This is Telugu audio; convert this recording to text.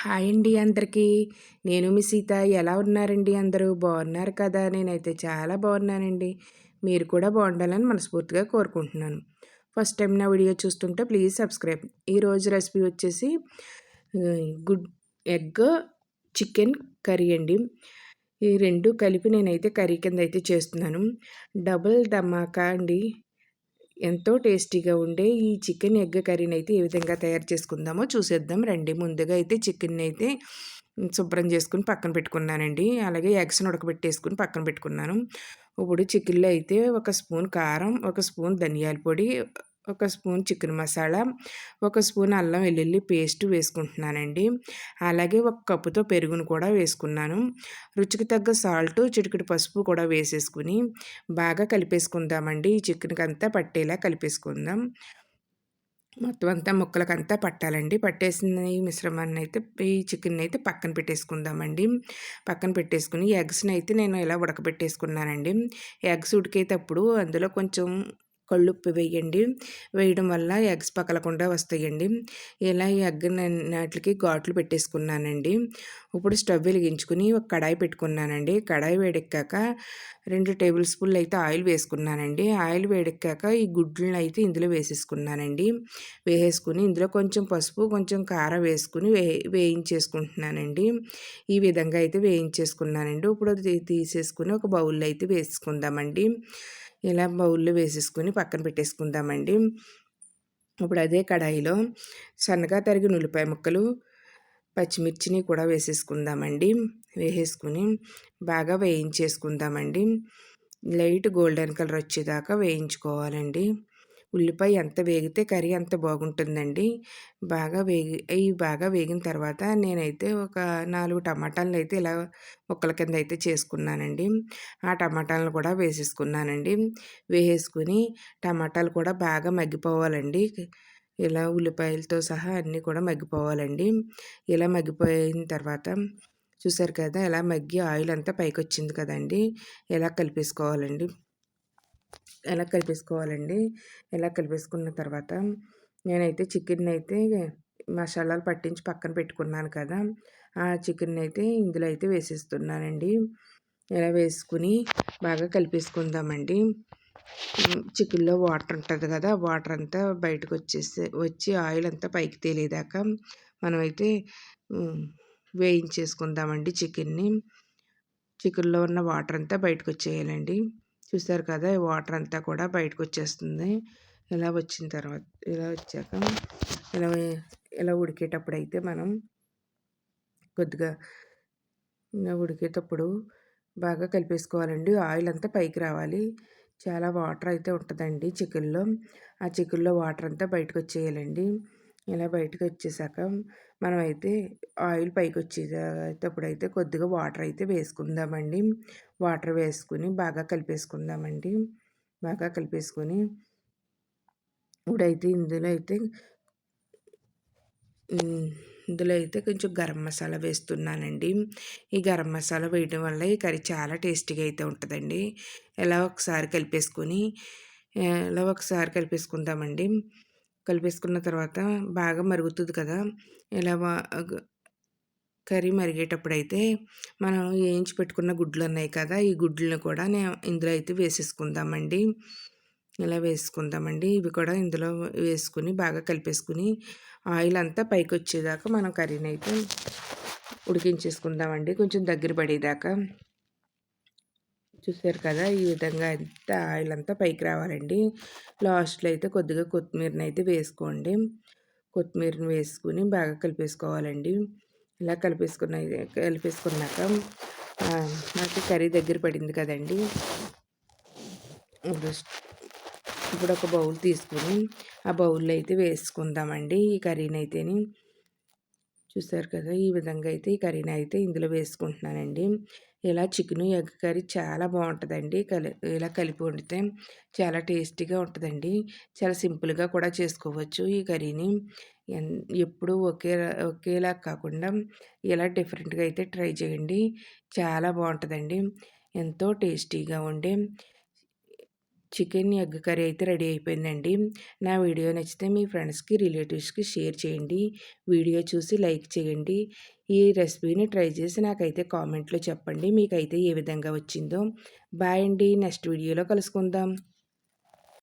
హాయ్ అండి అందరికీ. నేను మీ సీత. ఎలా ఉన్నారండి అందరూ? బాగున్నారు కదా? నేనైతే చాలా బాగున్నానండి. మీరు కూడా బాగుండాలని మనస్ఫూర్తిగా కోరుకుంటున్నాను. ఫస్ట్ టైం నా వీడియో చూస్తుంటే ప్లీజ్ సబ్స్క్రైబ్. ఈరోజు రెసిపీ వచ్చేసి గుడ్ ఎగ్ చికెన్ కర్రీ అండి. ఈ రెండు కలిపి నేనైతే కర్రీ కింద అయితే చేస్తున్నాను. డబుల్ ధమాకా అండి. ఎంతో టేస్టీగా ఉండే ఈ చికెన్ ఎగ్ కర్రీని అయితే ఏ విధంగా తయారు చేసుకుందామో చూసేద్దాం రండి. ముందుగా అయితే చికెన్ అయితే శుభ్రం చేసుకుని పక్కన పెట్టుకున్నానండి. అలాగే ఎగ్స్ని ఉడకబెట్టేసుకుని పక్కన పెట్టుకున్నాను. ఇప్పుడు చికెన్లో అయితే ఒక స్పూన్ కారం ఒక స్పూన్ ధనియాల పొడి ఒక స్పూన్ చికెన్ మసాలా ఒక స్పూన్ అల్లం వెల్లుల్లి పేస్ట్ వేసుకుంటున్నానండి. అలాగే ఒక కప్పుతో పెరుగును కూడా వేసుకున్నాను. రుచికి తగ్గ సాల్ట్ చిటికెడు పసుపు కూడా వేసేసుకుని బాగా కలిపేసుకుందామండి. ఈ చికెన్కి అంతా పట్టేలా కలిపేసుకుందాం. మొత్తం అంతా ముక్కలకంతా పట్టాలండి. పట్టేసిన ఈ మిశ్రమాన్ని అయితే ఈ చికెన్ అయితే పక్కన పెట్టేసుకుందామండి. పక్కన పెట్టేసుకుని ఎగ్స్ని అయితే నేను ఇలా ఉడకబెట్టేసుకున్నానండి. ఎగ్స్ ఉడికేటప్పుడు అందులో కొంచెం కళ్ళుప్పు వేయండి. వేయడం వల్ల ఎగ్స్ పగలకుండా వస్తాయండి. ఇలా ఈ ఎగ్ నాటికి ఘాట్లు పెట్టేసుకున్నానండి. ఇప్పుడు స్టవ్ వెలిగించుకుని ఒక కడాయి పెట్టుకున్నానండి. కడాయి వేడెక్కాక రెండు టేబుల్ స్పూన్లు అయితే ఆయిల్ వేసుకున్నానండి. ఆయిల్ వేడెక్కాక ఈ గుడ్లను అయితే ఇందులో వేసేసుకున్నానండి. వేసేసుకుని ఇందులో కొంచెం పసుపు కొంచెం కారం వేసుకుని వే వేయించేసుకుంటున్నానండి. ఈ విధంగా అయితే వేయించేసుకున్నానండి. ఇప్పుడు తీసేసుకుని ఒక బౌల్లో అయితే వేసుకుందామండి. ఇలా బౌల్లో వేసేసుకుని పక్కన పెట్టేసుకుందామండి. ఇప్పుడు అదే కడాయిలో సన్నగా తరిగిన ఉల్లిపాయ ముక్కలు పచ్చిమిర్చిని కూడా వేసేసుకుందామండి. వేసేసుకుని బాగా వేయించేసుకుందామండి. లైట్ గోల్డెన్ కలర్ వచ్చేదాకా వేయించుకోవాలండి. ఉల్లిపాయ ఎంత వేగితే కర్రీ అంత బాగుంటుందండి. బాగా వేగి అవి బాగా వేగిన తర్వాత నేనైతే ఒక నాలుగు టమాటాలను అయితే ఇలా ముక్కల కింద అయితే చేసుకున్నానండి. ఆ టమాటాలను కూడా వేసేసుకున్నానండి. వేసేసుకుని టమాటాలు కూడా బాగా మగ్గిపోవాలండి. ఇలా ఉల్లిపాయలతో సహా అన్నీ కూడా మగ్గిపోవాలండి. ఇలా మగ్గిపోయిన తర్వాత చూసారు కదా ఇలా మగ్గి ఆయిల్ అంతా పైకి వచ్చింది కదండి. ఇలా కలిపేసుకోవాలండి? ఎలా కలిపేసుకోవాలండి? ఎలా కలిపేసుకున్న తర్వాత నేనైతే చికెన్ అయితే మసాలాలు పట్టించి పక్కన పెట్టుకున్నాను కదా ఆ చికెన్ అయితే ఇందులో అయితే వేసేస్తున్నానండి. ఇలా వేసుకుని బాగా కలిపేసుకుందామండి. చికెన్లో వాటర్ ఉంటుంది కదా వాటర్ అంతా బయటకు వచ్చేసి వచ్చి ఆయిల్ అంతా పైకి తేలేదాకా మనమైతే వేయించేసుకుందామండి చికెన్ని. చికెన్లో ఉన్న వాటర్ అంతా బయటకు వచ్చేయాలండి చూసారు కదా వాటర్ అంతా కూడా బయటకు వచ్చేస్తుంది ఇలా వచ్చిన తర్వాత ఇలా వచ్చాక ఇలా ఇలా ఉడికేటప్పుడు అయితే మనం కొద్దిగా ఇలా ఉడికేటప్పుడు బాగా కలిపేసుకోవాలండి. ఆయిల్ అంతా పైకి రావాలి. చాలా వాటర్ అయితే ఉంటుందండి చికెన్లో. ఆ చికెన్లో వాటర్ అంతా బయటకు వచ్చేయాలండి ఇలా బయటకు వచ్చేసాక మనమైతే ఆయిల్ పైకి వచ్చేటప్పుడైతే అయితే కొద్దిగా వాటర్ అయితే వేసుకుందామండి. వాటర్ వేసుకుని బాగా కలిపేసుకుందామండి. బాగా కలిపేసుకొని ఇప్పుడైతే ఇందులో అయితే ఇందులో అయితే కొంచెం గరం మసాలా వేస్తున్నానండి. ఈ గరం మసాలా వేయడం వల్ల ఈ కర్రీ చాలా టేస్టీగా అయితే ఉంటుందండి. ఎలా ఒకసారి కలిపేసుకొని ఎలా ఒకసారి కలిపేసుకుందామండి కలిపేసుకున్న తర్వాత బాగా మరుగుతుంది కదా? ఇలా కర్రీ మరిగేటప్పుడు అయితే మనం వేయించి పెట్టుకున్న గుడ్లు ఉన్నాయి కదా? ఈ గుడ్లను కూడా నేను ఇందులో అయితే వేసేసుకుందామండి. ఇలా వేసుకుందామండి ఇవి కూడా ఇందులో వేసుకుని బాగా కలిపేసుకుని ఆయిల్ అంతా పైకి వచ్చేదాకా మనం కర్రీని అయితే ఉడికించేసుకుందామండి కొంచెం దగ్గర పడేదాకా. చూసారు కదా ఈ విధంగా అంతా ఆయిల్ అంతా పైకి రావాలండి. లాస్ట్లో అయితే కొద్దిగా కొత్తిమీరని అయితే వేసుకోండి. కొత్తిమీరని వేసుకుని బాగా కలిపేసుకోవాలండి. ఇలా కలిపేసుకున్న కలిపేసుకున్నాక నాకు కర్రీ దగ్గర పడింది కదండి. ఇప్పుడు ఒక బౌల్ తీసుకుని ఆ బౌల్లో అయితే వేసుకుందామండి. ఈ కర్రీని అయితేని చూసారు కదా ఈ విధంగా అయితే ఈ కర్రీని అయితే ఇందులో వేసుకుంటున్నానండి. ఇలా చికెన్ ఎగ్ కర్రీ చాలా బాగుంటుందండి. కలి ఇలా కలిపి వండితే చాలా టేస్టీగా ఉంటుందండి. చాలా సింపుల్గా కూడా చేసుకోవచ్చు ఈ కర్రీని. ఎప్పుడు ఒకే ఒకేలా కాకుండా ఇలా డిఫరెంట్గా అయితే ట్రై చేయండి. చాలా బాగుంటుందండి. ఎంతో టేస్టీగా ఉండే చికెన్ ఎగ్ కర్రీ అయితే రెడీ అయిపోయిందండి. నా వీడియో నచ్చితే మీ ఫ్రెండ్స్కి రిలేటివ్స్కి షేర్ చేయండి. వీడియో చూసి లైక్ చేయండి. ఈ రెసిపీని ట్రై చేసి నాకైతే కామెంట్లో చెప్పండి. మీకైతే ఏ విధంగా వచ్చిందో. బాయ్ అండి. నెక్స్ట్ వీడియోలో కలుసుకుందాం.